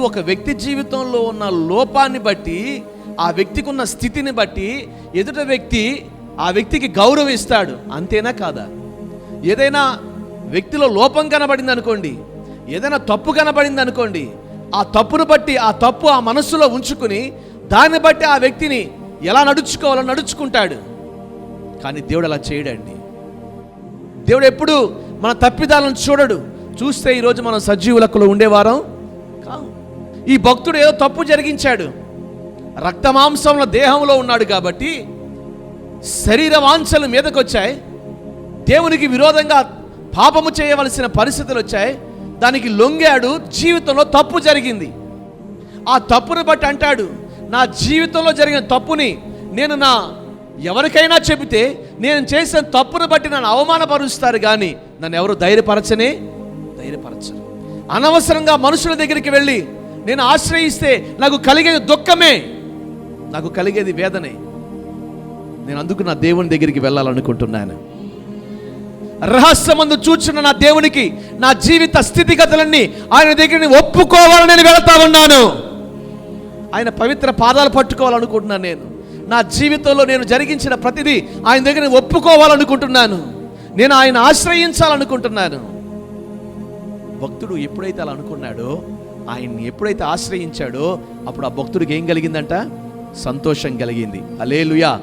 ఒక వ్యక్తి జీవితంలో ఉన్న లోపాన్ని బట్టి ఆ వ్యక్తికి ఉన్న స్థితిని బట్టి ఎదుట వ్యక్తి ఆ వ్యక్తికి గౌరవిస్తాడు. అంతేనా కాదా? ఏదైనా వ్యక్తిలో లోపం కనబడింది అనుకోండి ఏదైనా తప్పు కనబడింది అనుకోండి ఆ తప్పును బట్టి ఆ తప్పు ఆ మనస్సులో ఉంచుకుని దాన్ని బట్టి ఆ వ్యక్తిని ఎలా నడుచుకోవాలో నడుచుకుంటాడు. కానీ దేవుడు అలా చేయడండి. దేవుడు ఎప్పుడు మన తప్పిదాలను చూడడు. చూస్తే ఈరోజు మనం సజీవులకులో ఉండేవారం. ఈ భక్తుడు ఏదో తప్పు జరిగించాడు. రక్తమాంసంలో దేహంలో ఉన్నాడు కాబట్టి శరీర వాంఛలు మీదకి వచ్చాయి దేవునికి విరోధంగా పాపము చేయవలసిన పరిస్థితులు వచ్చాయి. దానికి లొంగాడు జీవితంలో తప్పు జరిగింది. ఆ తప్పును బట్టి అంటాడు నా జీవితంలో జరిగిన తప్పుని నేను నా ఎవరికైనా చెబితే నేను చేసిన తప్పును బట్టి నన్ను అవమానపరుస్తారు కానీ నన్ను ఎవరు ధైర్యపరచనే ధైర్యపరచరు. అనవసరంగా మనుషుల దగ్గరికి వెళ్ళి నేను ఆశ్రయిస్తే నాకు కలిగేది దుఃఖమే. నాకు కలిగేది వేదనే. నేను అందుకు నా దేవుని దగ్గరికి వెళ్ళాలనుకుంటున్నాను. రహస్యమందు చూచున్న నా దేవునికి నా జీవిత స్థితిగతులన్నీ ఆయన దగ్గర ఒప్పుకోవాలని నేను వెళతా ఉన్నాను. ఆయన పవిత్ర పాదాలు పట్టుకోవాలనుకుంటున్నాను నేను. నా జీవితంలో నేను జరిగించిన ప్రతిదీ ఆయన దగ్గర ఒప్పుకోవాలనుకుంటున్నాను. నేను ఆయన ఆశ్రయించాలనుకుంటున్నాను. భక్తుడు ఎప్పుడైతే అలా అనుకున్నాడో ఆయన్ని ఎప్పుడైతే ఆశ్రయించాడో అప్పుడు ఆ భక్తుడికి ఏం కలిగిందంట? సంతోషం కలిగింది. అలేలుయా